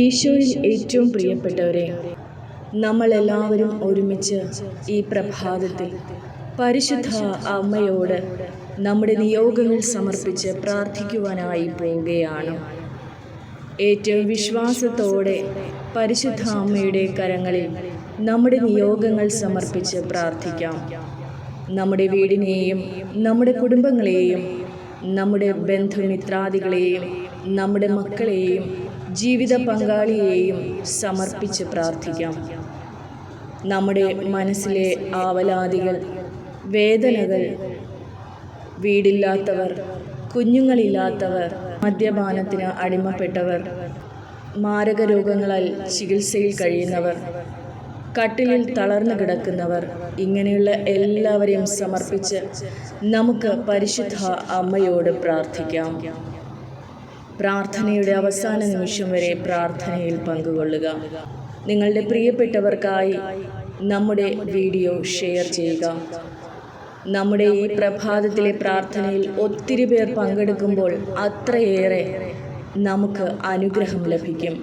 ഈശോയിൽ ഏറ്റവും പ്രിയപ്പെട്ടവരെ നമ്മളെല്ലാവരും ഒരുമിച്ച് ഈ പ്രഭാതത്തിൽ പരിശുദ്ധ അമ്മയോട് നമ്മുടെ നിയോഗങ്ങൾ സമർപ്പിച്ച് പ്രാർത്ഥിക്കുവാനായി പോവുകയാണ്. ഏറ്റവും വിശ്വാസത്തോടെ പരിശുദ്ധ അമ്മയുടെ കരങ്ങളിൽ നമ്മുടെ നിയോഗങ്ങൾ സമർപ്പിച്ച് പ്രാർത്ഥിക്കാം. നമ്മുടെ വീടിനെയും നമ്മുടെ കുടുംബങ്ങളെയും നമ്മുടെ ബന്ധുമിത്രാദികളെയും നമ്മുടെ മക്കളെയും ജീവിത പങ്കാളിയെയും സമർപ്പിച്ച് പ്രാർത്ഥിക്കാം. നമ്മുടെ മനസ്സിലെ ആവലാതികൾ വേദനകൾ വീടില്ലാത്തവർ കുഞ്ഞുങ്ങളില്ലാത്തവർ മദ്യപാനത്തിന് അടിമപ്പെട്ടവർ മാരക രോഗങ്ങളാൽ ചികിത്സയിൽ കഴിയുന്നവർ കട്ടിലിൽ തളർന്നു കിടക്കുന്നവർ ഇങ്ങനെയുള്ള എല്ലാവരെയും സമർപ്പിച്ച് നമുക്ക് പരിശുദ്ധ അമ്മയോട് പ്രാർത്ഥിക്കാം. പ്രാർത്ഥനയുടെ അവസാന നിമിഷം വരെ പ്രാർത്ഥനയിൽ പങ്കുകൊള്ളുക. നിങ്ങളുടെ പ്രിയപ്പെട്ടവർക്കായി നമ്മുടെ വീഡിയോ ഷെയർ ചെയ്യുക. നമ്മുടെ ഈ പ്രഭാതത്തിലെ പ്രാർത്ഥനയിൽ ഒത്തിരി പേർ പങ്കെടുക്കുമ്പോൾ അത്രയേറെ നമുക്ക് അനുഗ്രഹം ലഭിക്കും.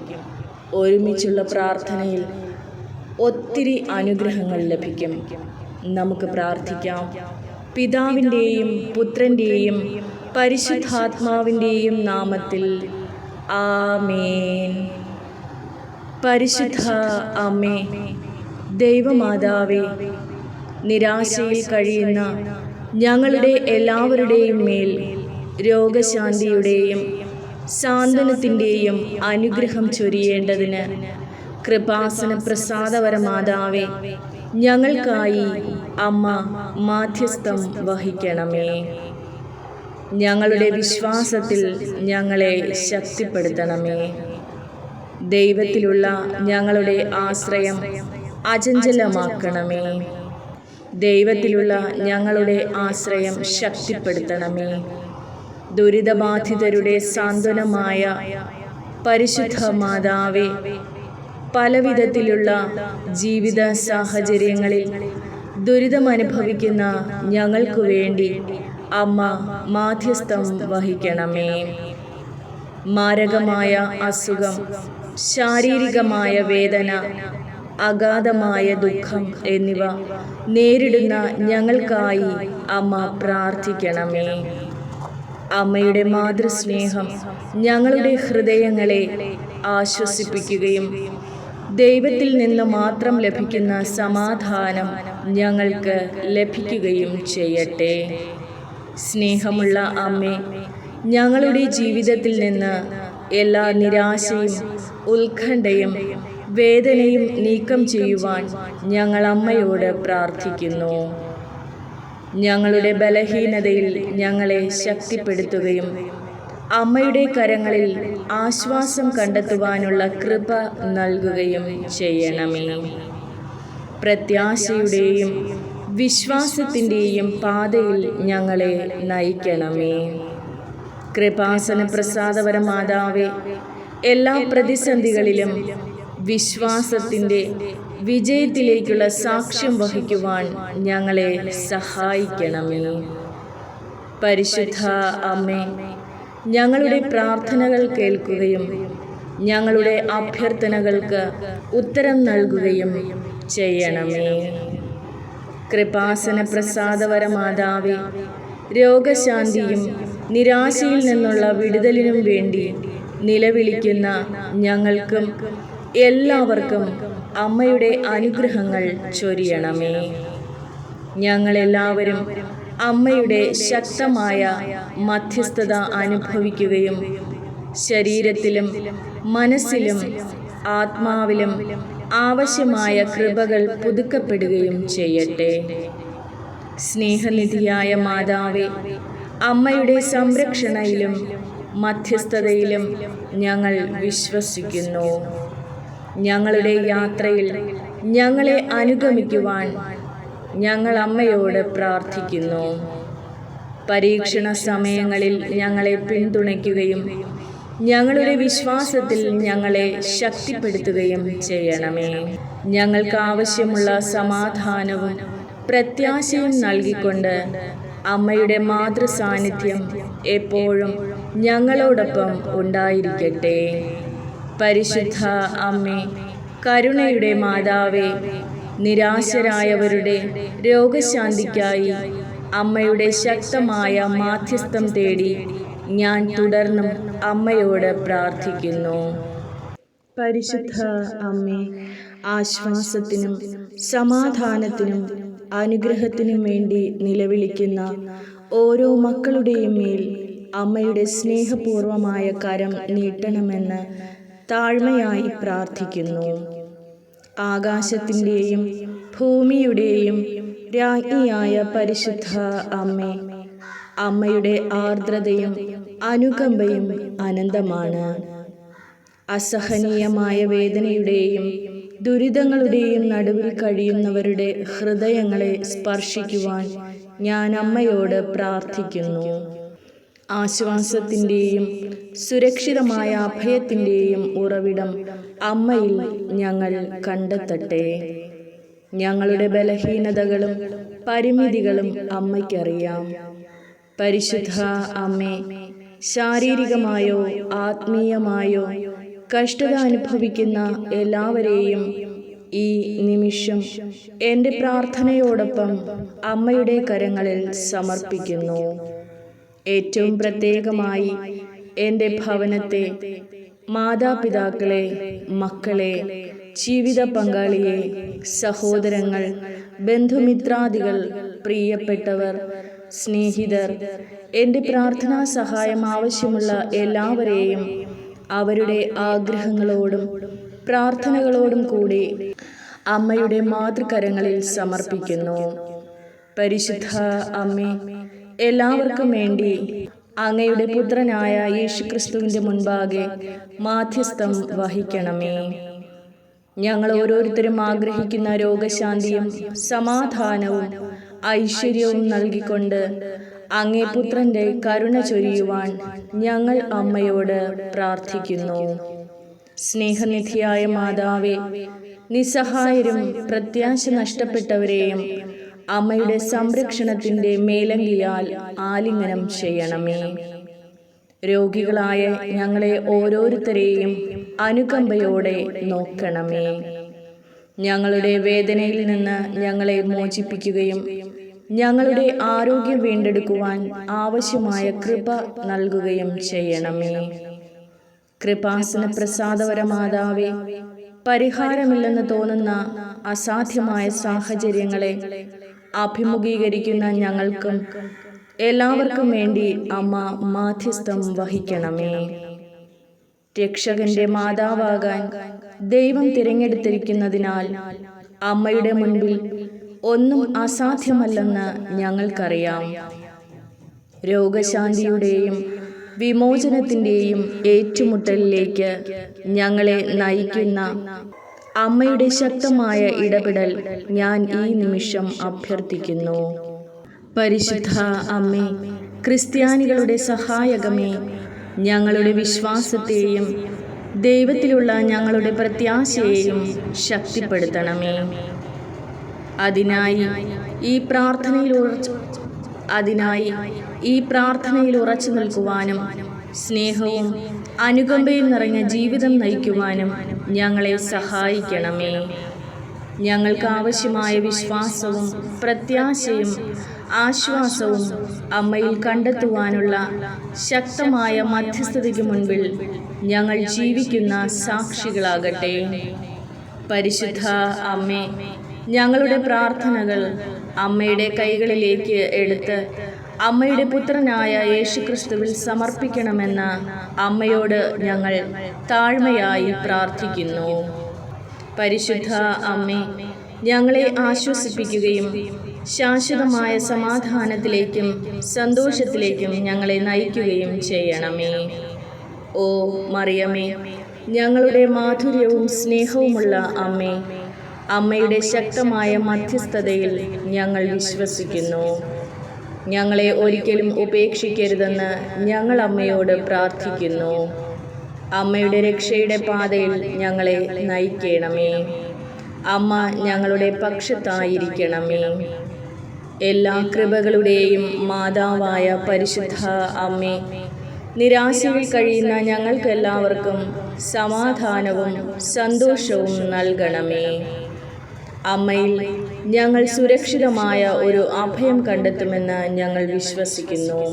ഒരുമിച്ചുള്ള പ്രാർത്ഥനയിൽ ഒത്തിരി അനുഗ്രഹങ്ങൾ ലഭിക്കും. നമുക്ക് പ്രാർത്ഥിക്കാം. പിതാവിന്റെയും പുത്രന്റെയും പരിശുദ്ധാത്മാവിന്റെയും നാമത്തിൽ ആമേൻ. പരിശുദ്ധ അമ്മേ ദൈവമാതാവേ നിരാശയിൽ കഴിയുന്ന ഞങ്ങളുടെ എല്ലാവരുടെയും മേൽ രോഗശാന്തിയുടെയും സാന്ത്വനത്തിന്റെയും അനുഗ്രഹം ചൊരിയേണ്ടതിന് കൃപാസന പ്രസാദപരമാതാവേ ഞങ്ങൾക്കായി അമ്മ മാധ്യസ്ഥം വഹിക്കണമേ. ഞങ്ങളുടെ വിശ്വാസത്തിൽ ഞങ്ങളെ ശക്തിപ്പെടുത്തണമേ. ദൈവത്തിലുള്ള ഞങ്ങളുടെ ആശ്രയം അചഞ്ചലമാക്കണമേ. ദൈവത്തിലുള്ള ഞങ്ങളുടെ ആശ്രയം ശക്തിപ്പെടുത്തണമേ. ദുരിതബാധിതരുടെ സാന്ത്വനമായ പരിശുദ്ധ മാതാവേ പലവിധത്തിലുള്ള ജീവിത സാഹചര്യങ്ങളിൽ ദുരിതമനുഭവിക്കുന്ന ഞങ്ങൾക്കു വേണ്ടി അമ്മ മാധ്യസ്ഥം വഹിക്കണമേ. മാരകമായ അസുഖം ശാരീരികമായ വേദന അഗാധമായ ദുഃഖം എന്നിവ നേരിടുന്ന ഞങ്ങൾക്കായി അമ്മ പ്രാർത്ഥിക്കണമേ. അമ്മയുടെ മാതൃസ്നേഹം ഞങ്ങളുടെ ഹൃദയങ്ങളെ ആശ്വസിപ്പിക്കുകയും ദൈവത്തിൽ നിന്ന് മാത്രം ലഭിക്കുന്ന സമാധാനം ഞങ്ങൾക്ക് ലഭിക്കുകയും ചെയ്യട്ടെ. സ്നേഹമുള്ള അമ്മേ ഞങ്ങളുടെ ജീവിതത്തിൽ നിന്ന് എല്ലാ നിരാശയും ഉത്കണ്ഠയും വേദനയും നീക്കം ചെയ്യുവാൻ ഞങ്ങൾ അമ്മയോട് പ്രാർത്ഥിക്കുന്നു. ഞങ്ങളുടെ ബലഹീനതയിൽ ഞങ്ങളെ ശക്തിപ്പെടുത്തുകയും അമ്മയുടെ കരങ്ങളിൽ ആശ്വാസം കണ്ടെത്തുവാനുള്ള കൃപ നൽകുകയും ചെയ്യണമേ. പ്രത്യാശയുടെയും വിശ്വാസത്തിന്റെയും പാതയിൽ ഞങ്ങളെ നയിക്കണമേ. കൃപാസന പ്രസാദപരമാതാവേ എല്ലാ പ്രതിസന്ധികളിലും വിശ്വാസത്തിന്റെ വിജയത്തിലേക്കുള്ള സാക്ഷ്യം വഹിക്കുവാൻ ഞങ്ങളെ സഹായിക്കണമേ. പരിശുദ്ധ അമ്മേ ഞങ്ങളുടെ പ്രാർത്ഥനകൾ കേൾക്കുകയും ഞങ്ങളുടെ അഭ്യർത്ഥനകൾക്ക് ഉത്തരം നൽകുകയും ചെയ്യണമേ. കൃപാസന പ്രസാദപരമാതാവേ രോഗശാന്തിയും നിരാശയിൽ നിന്നുള്ള വിടുതലിനും വേണ്ടി നിലവിളിക്കുന്ന ഞങ്ങൾക്കും എല്ലാവർക്കും അമ്മയുടെ അനുഗ്രഹങ്ങൾ ചൊരിയണമേ. ഞങ്ങളെല്ലാവരും അമ്മയുടെ ശക്തമായ മധ്യസ്ഥത അനുഭവിക്കുകയും ശരീരത്തിലും മനസ്സിലും ആത്മാവിലും ആവശ്യമായ കൃപകൾ പുതുക്കപ്പെടുകയും ചെയ്യട്ടെ. സ്നേഹനിധിയായ മാതാവേ അമ്മയുടെ സംരക്ഷണയിലും മധ്യസ്ഥതയിലും ഞങ്ങൾ വിശ്വസിക്കുന്നു. ഞങ്ങളുടെ യാത്രയിൽ ഞങ്ങളെ അനുഗമിക്കുവാൻ ഞങ്ങൾ അമ്മയോട് പ്രാർത്ഥിക്കുന്നു. പരീക്ഷണ സമയങ്ങളിൽ ഞങ്ങളെ പിന്തുണയ്ക്കുകയും ഞങ്ങളുടെ വിശ്വാസത്തിൽ ഞങ്ങളെ ശക്തിപ്പെടുത്തുകയും ചെയ്യണമേ. ഞങ്ങൾക്ക് ആവശ്യമുള്ള സമാധാനവും പ്രത്യാശയും നൽകിക്കൊണ്ട് അമ്മയുടെ മാതൃസാന്നിധ്യം എപ്പോഴും ഞങ്ങളോടൊപ്പം ഉണ്ടായിരിക്കട്ടെ. പരിശുദ്ധ അമ്മേ കരുണയുടെ മാതാവേ നിരാശരായവരുടെ രോഗശാന്തിക്കായി അമ്മയുടെ ശക്തമായ മാധ്യസ്ഥം തേടി ഞാൻ തുടർന്നും അമ്മയോട് പ്രാർത്ഥിക്കുന്നു. പരിശുദ്ധ അമ്മേ ആശ്വാസത്തിനും സമാധാനത്തിനും അനുഗ്രഹത്തിനും വേണ്ടി നിലവിളിക്കുന്ന ഓരോ മക്കളുടെയും മേൽ അമ്മയുടെ സ്നേഹപൂർവമായ കരം നീട്ടണമെന്ന് താഴ്മയായി പ്രാർത്ഥിക്കുന്നു. ആകാശത്തിന്റെയും ഭൂമിയുടെയും രാജ്ഞിയായ പരിശുദ്ധ അമ്മേ അമ്മയുടെ ആർദ്രതയും അനുകമ്പയും അനന്തമാണ്. അസഹനീയമായ വേദനയുടെയും ദുരിതങ്ങളുടെയും നടുവിൽ കഴിയുന്നവരുടെ ഹൃദയങ്ങളെ സ്പർശിക്കുവാൻ ഞാൻ അമ്മയോട് പ്രാർത്ഥിക്കുന്നു. ആശ്വാസത്തിന്റെയും സുരക്ഷിതമായ അഭയത്തിന്റെയും ഉറവിടം അമ്മയിൽ ഞങ്ങൾ കണ്ടെത്തട്ടെ. ഞങ്ങളുടെ ബലഹീനതകളും പരിമിതികളും അമ്മയ്ക്കറിയാം. പരിശുദ്ധ അമ്മേ ശാരീരികമായോ ആത്മീയമായോ കഷ്ടത അനുഭവിക്കുന്ന എല്ലാവരെയും ഈ നിമിഷം എന്റെ പ്രാർത്ഥനയോടൊപ്പം അമ്മയുടെ കരങ്ങളിൽ സമർപ്പിക്കുന്നു. ഏറ്റവും പ്രത്യേകമായി എന്റെ ഭവനത്തെ മാതാപിതാക്കളെ മക്കളെ ജീവിത പങ്കാളിയെ സഹോദരങ്ങൾ ബന്ധുമിത്രാദികൾ പ്രിയപ്പെട്ടവർ സ്നേഹിതർ എന്റെ പ്രാർത്ഥനാ സഹായം ആവശ്യമുള്ള എല്ലാവരെയും അവരുടെ ആഗ്രഹങ്ങളോടും പ്രാർത്ഥനകളോടും കൂടി അമ്മയുടെ മാതൃകരങ്ങളിൽ സമർപ്പിക്കുന്നു. പരിശുദ്ധ അമ്മേ എല്ലാവർക്കും വേണ്ടി അങ്ങയുടെ പുത്രനായ യേശുക്രിസ്തുവിന്റെ മുൻപാകെ മാധ്യസ്ഥം വഹിക്കണമേ. ഞങ്ങൾ ഓരോരുത്തരും ആഗ്രഹിക്കുന്ന രോഗശാന്തിയും സമാധാനവും ഐശ്വര്യവും നൽകിക്കൊണ്ട് അങ്ങേ പുത്രന്റെ കരുണ ചൊരിയുവാൻ ഞങ്ങൾ അമ്മയോട് പ്രാർത്ഥിക്കുന്നു. സ്നേഹനിധിയായ മാതാവേ നിസ്സഹായരും പ്രത്യാശ നഷ്ടപ്പെട്ടവരെയും അമ്മയുടെ സംരക്ഷണത്തിന്റെ മേലങ്കിയാൽ ആലിംഗനം ചെയ്യണമേ. രോഗികളായ ഞങ്ങളെ ഓരോരുത്തരെയും അനുകമ്പയോടെ നോക്കണമേ. ഞങ്ങളുടെ വേദനയിൽ നിന്ന് ഞങ്ങളെ മോചിപ്പിക്കുകയും ഞങ്ങളുടെ ആരോഗ്യം വീണ്ടെടുക്കുവാൻ ആവശ്യമായ കൃപ നൽകുകയും ചെയ്യണമേ. കൃപാസന പ്രസാദപരമാതാവെ പരിഹാരമില്ലെന്ന് തോന്നുന്ന അസാധ്യമായ സാഹചര്യങ്ങളെ അഭിമുഖീകരിക്കുന്ന ഞങ്ങൾക്കും എല്ലാവർക്കും വേണ്ടി അമ്മ മാധ്യസ്ഥം വഹിക്കണമേ. രക്ഷകന്റെ മാതാവാകാൻ ദൈവം തിരഞ്ഞെടുത്തിരിക്കുന്നതിനാൽ അമ്മയുടെ മുൻപിൽ ഒന്നും അസാധ്യമല്ലെന്ന് ഞങ്ങൾക്കറിയാം. രോഗശാന്തിയുടെയും വിമോചനത്തിന്റെയും ഏറ്റുമുട്ടലിലേക്ക് ഞങ്ങളെ നയിക്കുന്ന അമ്മയുടെ ശക്തമായ ഇടപെടൽ ഞാൻ ഈ നിമിഷം അഭ്യർത്ഥിക്കുന്നു. പരിശുദ്ധ അമ്മേ ക്രിസ്ത്യാനികളുടെ സഹായകമേ ഞങ്ങളുടെ വിശ്വാസത്തെയും ദൈവത്തിലുള്ള ഞങ്ങളുടെ പ്രത്യാശയെയും ശക്തിപ്പെടുത്തണമേ. അതിനായി ഈ പ്രാർത്ഥനയിൽ ഉറച്ചു അതിനായി ഈ പ്രാർത്ഥനയിൽ ഉറച്ചു നിൽക്കുവാനും സ്നേഹവും അനുകമ്പയും നിറഞ്ഞ ജീവിതം നയിക്കുവാനും ഞങ്ങളെ സഹായിക്കണമേ. ഞങ്ങൾക്ക് ആവശ്യമായ വിശ്വാസവും പ്രത്യാശയും ആശ്വാസവും അമ്മയിൽ കണ്ടെത്തുവാനുള്ള ശക്തമായ മധ്യസ്ഥതയ്ക്ക് മുൻപിൽ ഞങ്ങൾ ജീവിക്കുന്ന സാക്ഷികളാകട്ടെ. പരിശുദ്ധ അമ്മേ ഞങ്ങളുടെ പ്രാർത്ഥനകൾ അമ്മയുടെ കൈകളിലേക്ക് എടുത്ത് അമ്മയുടെ പുത്രനായ യേശുക്രിസ്തുവിൽ സമർപ്പിക്കണമെന്ന് അമ്മയോട് ഞങ്ങൾ താഴ്മയായി പ്രാർത്ഥിക്കുന്നു. പരിശുദ്ധ അമ്മേ ഞങ്ങളെ ആശ്വസിപ്പിക്കുകയും ശാശ്വതമായ സമാധാനത്തിലേക്കും സന്തോഷത്തിലേക്കും ഞങ്ങളെ നയിക്കുകയും ചെയ്യണമേ. ഓ മറിയമേ ഞങ്ങളുടെ മാധുര്യവും സ്നേഹവുമുള്ള അമ്മേ അമ്മയുടെ ശക്തമായ മധ്യസ്ഥതയിൽ ഞങ്ങൾ വിശ്വസിക്കുന്നു. ഞങ്ങളെ ഒരിക്കലും ഉപേക്ഷിക്കരുതെന്ന് ഞങ്ങൾ അമ്മയോട് പ്രാർത്ഥിക്കുന്നു. അമ്മയുടെ രക്ഷയുടെ പാതയിൽ ഞങ്ങളെ നയിക്കണമേ. അമ്മ ഞങ്ങളുടെ പക്ഷത്തായിരിക്കണമേ. എല്ലാ കൃപകളുടെയും മാതാവായ പരിശുദ്ധ അമ്മേ നിരാശയിൽ കഴിയുന്ന ഞങ്ങൾക്കെല്ലാവർക്കും സമാധാനവും സന്തോഷവും നൽകണമേ. അമ്മയിൽ ഞങ്ങൾ സുരക്ഷിതമായ ഒരു അഭയം കണ്ടെത്തുമെന്ന് ഞങ്ങൾ വിശ്വസിക്കുന്നു.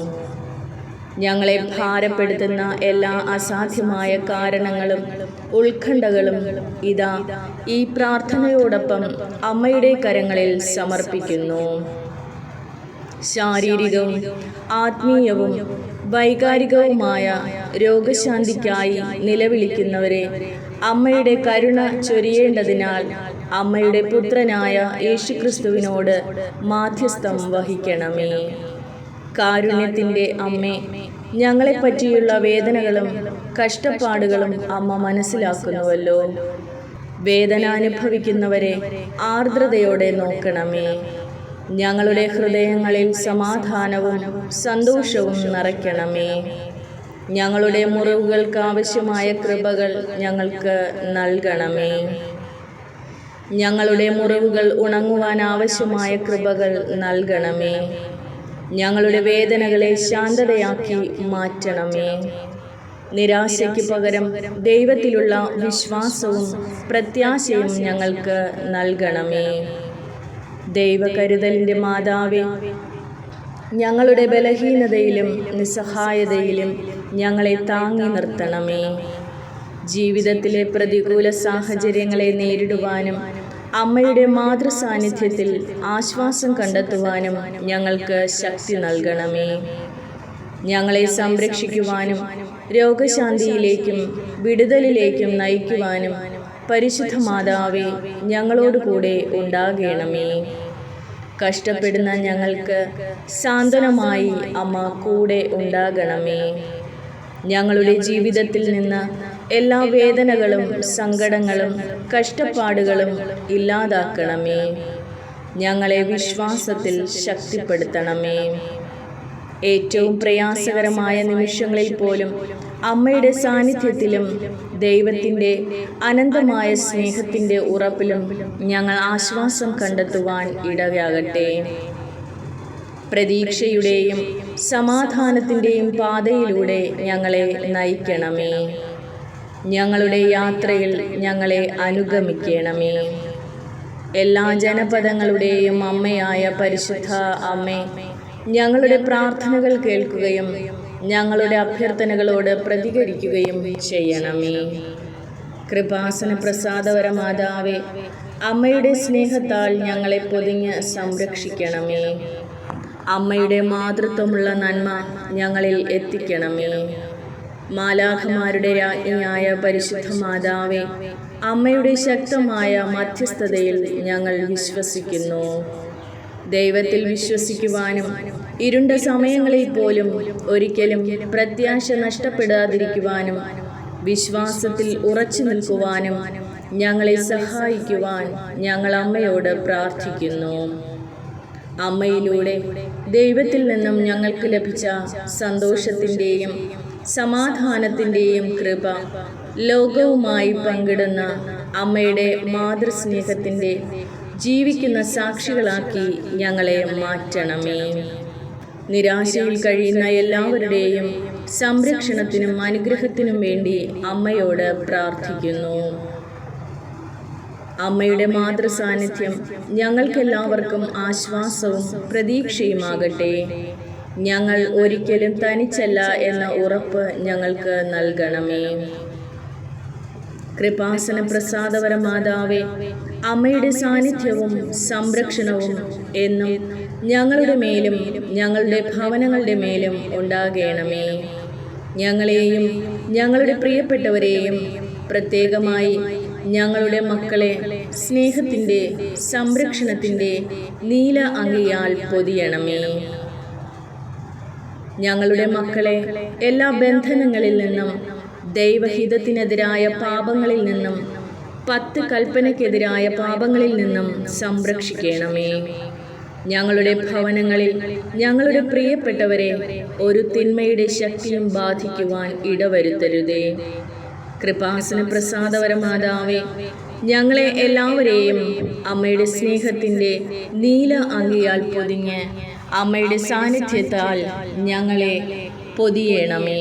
ഞങ്ങളെ ഭാരപ്പെടുത്തുന്ന എല്ലാ അസാധ്യമായ കാരണങ്ങളും ഉത്കണ്ഠകളും ഇതാ ഈ പ്രാർത്ഥനയോടൊപ്പം അമ്മയുടെ കരങ്ങളിൽ സമർപ്പിക്കുന്നു. ശാരീരികവും ആത്മീയവും വൈകാരികവുമായ രോഗശാന്തിക്കായി നിലവിളിക്കുന്നവരെ അമ്മയുടെ കരുണ ചൊരിയേണ്ടതിനാൽ അമ്മയുടെ പുത്രനായ യേശുക്രിസ്തുവിനോട് മാധ്യസ്ഥം വഹിക്കണമേ. കാരുണ്യത്തിന്റെ അമ്മേ ഞങ്ങളെപ്പറ്റിയുള്ള വേദനകളും കഷ്ടപ്പാടുകളും അമ്മ മനസ്സിലാക്കുന്നുവല്ലോ. വേദന അനുഭവിക്കുന്നവരെ ആർദ്രതയോടെ നോക്കണമേ. ഞങ്ങളുടെ ഹൃദയങ്ങളിൽ സമാധാനവും സന്തോഷവും നിറയ്ക്കണമേ. ഞങ്ങളുടെ മുറിവുകൾക്ക് ആവശ്യമായ കൃപകൾ ഞങ്ങൾക്ക് നൽകണമേ. ഞങ്ങളുടെ മുറിവുകൾ ഉണങ്ങുവാൻ ആവശ്യമായ കൃപകൾ നൽകണമേ. ഞങ്ങളുടെ വേദനകളെ ശാന്തതയാക്കി മാറ്റണമേ. നിരാശയ്ക്ക് പകരം ദൈവത്തിലുള്ള വിശ്വാസവും പ്രത്യാശയും ഞങ്ങൾക്ക് നൽകണമേ. ദൈവകരുതലിന്റെ മാതാവേ ഞങ്ങളുടെ ബലഹീനതയിലും നിസ്സഹായതയിലും ഞങ്ങളെ താങ്ങി നിർത്തണമേ. ജീവിതത്തിലെ പ്രതികൂല സാഹചര്യങ്ങളെ നേരിടുവാനും അമ്മയുടെ മാതൃസാന്നിധ്യത്തിൽ ആശ്വാസം കണ്ടെത്തുവാനും ഞങ്ങൾക്ക് ശക്തി നൽകണമേ. ഞങ്ങളെ സംരക്ഷിക്കുവാനും രോഗശാന്തിയിലേക്കും വിടുതലിലേക്കും നയിക്കുവാനും പരിശുദ്ധ മാതാവേ ഞങ്ങളോടുകൂടെ ഉണ്ടാകണമേ. കഷ്ടപ്പെടുന്ന ഞങ്ങൾക്ക് സാന്ത്വനമായി അമ്മ കൂടെ ഉണ്ടാകണമേ. ഞങ്ങളുടെ ജീവിതത്തിൽ നിന്ന് എല്ലാ വേദനകളും സങ്കടങ്ങളും കഷ്ടപ്പാടുകളും ഇല്ലാതാക്കണമേ. ഞങ്ങളെ വിശ്വാസത്തിൽ ശക്തിപ്പെടുത്തണമേ. ഏറ്റവും പ്രയാസകരമായ നിമിഷങ്ങളിൽ പോലും അമ്മയുടെ സാന്നിധ്യത്തിലും ദൈവത്തിന്റെ അനന്തമായ സ്നേഹത്തിന്റെ ഉറപ്പിലും ഞങ്ങൾ ആശ്വാസം കണ്ടെത്തുവാൻ ഇടയാകട്ടെ. പ്രതീക്ഷയുടെയും സമാധാനത്തിന്റെയും പാതയിലൂടെ ഞങ്ങളെ നയിക്കണമേ. ഞങ്ങളുടെ യാത്രയിൽ ഞങ്ങളെ അനുഗമിക്കണമേ. എല്ലാ ജനപദങ്ങളുടെയും അമ്മയായ പരിശുദ്ധ അമ്മേ ഞങ്ങളുടെ പ്രാർത്ഥനകൾ കേൾക്കുകയും ഞങ്ങളുടെ അഭ്യർത്ഥനകളോട് പ്രതികരിക്കുകയും ചെയ്യണമേ. കൃപാസന പ്രസാദവര മാതാവേ അമ്മയുടെ സ്നേഹത്താൽ ഞങ്ങളെ പൊതിഞ്ഞ് സംരക്ഷിക്കണമേ. അമ്മയുടെ മാതൃത്വമുള്ള നന്മ ഞങ്ങളിൽ എത്തിക്കണമേ. മാലാഖമാരുടെ രാജ്ഞിയായ പരിശുദ്ധ മാതാവേ അമ്മയുടെ ശക്തമായ മധ്യസ്ഥതയിൽ ഞങ്ങൾ വിശ്വസിക്കുന്നു. ദൈവത്തിൽ വിശ്വസിക്കുവാനും ഇരുണ്ട സമയങ്ങളിൽ പോലും ഒരിക്കലും പ്രത്യാശ നഷ്ടപ്പെടാതിരിക്കുവാനും വിശ്വാസത്തിൽ ഉറച്ചു നിൽക്കുവാനും ഞങ്ങളെ സഹായിക്കുവാൻ ഞങ്ങൾ അമ്മയോട് പ്രാർത്ഥിക്കുന്നു. അമ്മയിലൂടെ ദൈവത്തിൽ നിന്നും ഞങ്ങൾക്ക് ലഭിച്ച സന്തോഷത്തിന്റെയും സമാധാനത്തിന്റെയും കൃപ ലോകവുമായി പങ്കിടുന്ന അമ്മയുടെ മാതൃസ്നേഹത്തിന്റെ ജീവിക്കുന്ന സാക്ഷികളാക്കി ഞങ്ങളെ മാറ്റണമേ. നിരാശയിൽ കഴിയുന്ന എല്ലാവരുടെയും സംരക്ഷണത്തിനും അനുഗ്രഹത്തിനും വേണ്ടി അമ്മയോട് പ്രാർത്ഥിക്കുന്നു. അമ്മയുടെ മാതൃസാന്നിധ്യം ഞങ്ങൾക്കെല്ലാവർക്കും ആശ്വാസവും പ്രതീക്ഷയുമാകട്ടെ. ഞങ്ങൾ ഒരിക്കലും തനിച്ചല്ല എന്ന ഉറപ്പ് ഞങ്ങൾക്ക് നൽകണമേ. കൃപാസന പ്രസാദവര മാതാവേ അമ്മയുടെ സാന്നിധ്യവും സംരക്ഷണവും എന്നും ഞങ്ങളുടെ മേലും ഞങ്ങളുടെ ഭവനങ്ങളുടെ മേലും ഉണ്ടാകേണമേ. ഞങ്ങളെയും ഞങ്ങളുടെ പ്രിയപ്പെട്ടവരെയും പ്രത്യേകമായി ഞങ്ങളുടെ മക്കളെ സ്നേഹത്തിന്റെ സംരക്ഷണത്തിന്റെ നീല അങ്കിയാൽ പൊതിയണമേ. ഞങ്ങളുടെ മക്കളെ എല്ലാ ബന്ധനങ്ങളിൽ നിന്നും ദൈവഹിതത്തിനെതിരായ പാപങ്ങളിൽ നിന്നും പത്ത് കൽപ്പനയ്ക്കെതിരായ പാപങ്ങളിൽ നിന്നും സംരക്ഷിക്കണമേ. ഞങ്ങളുടെ ഭവനങ്ങളിൽ ഞങ്ങളുടെ പ്രിയപ്പെട്ടവരെ ഒരു തിന്മയുടെ ശക്തിയും ബാധിക്കുവാൻ ഇടവരുത്തരുതേ. കൃപാസന പ്രസാദവരമാതാവേ ഞങ്ങളെ എല്ലാവരെയും അമ്മയുടെ സ്നേഹത്തിന്റെ നീല അങ്കിയാൽ പൊതിഞ്ഞ് അമ്മയുടെ സാന്നിധ്യത്താൽ ഞങ്ങളെ പൊതിയണമേ.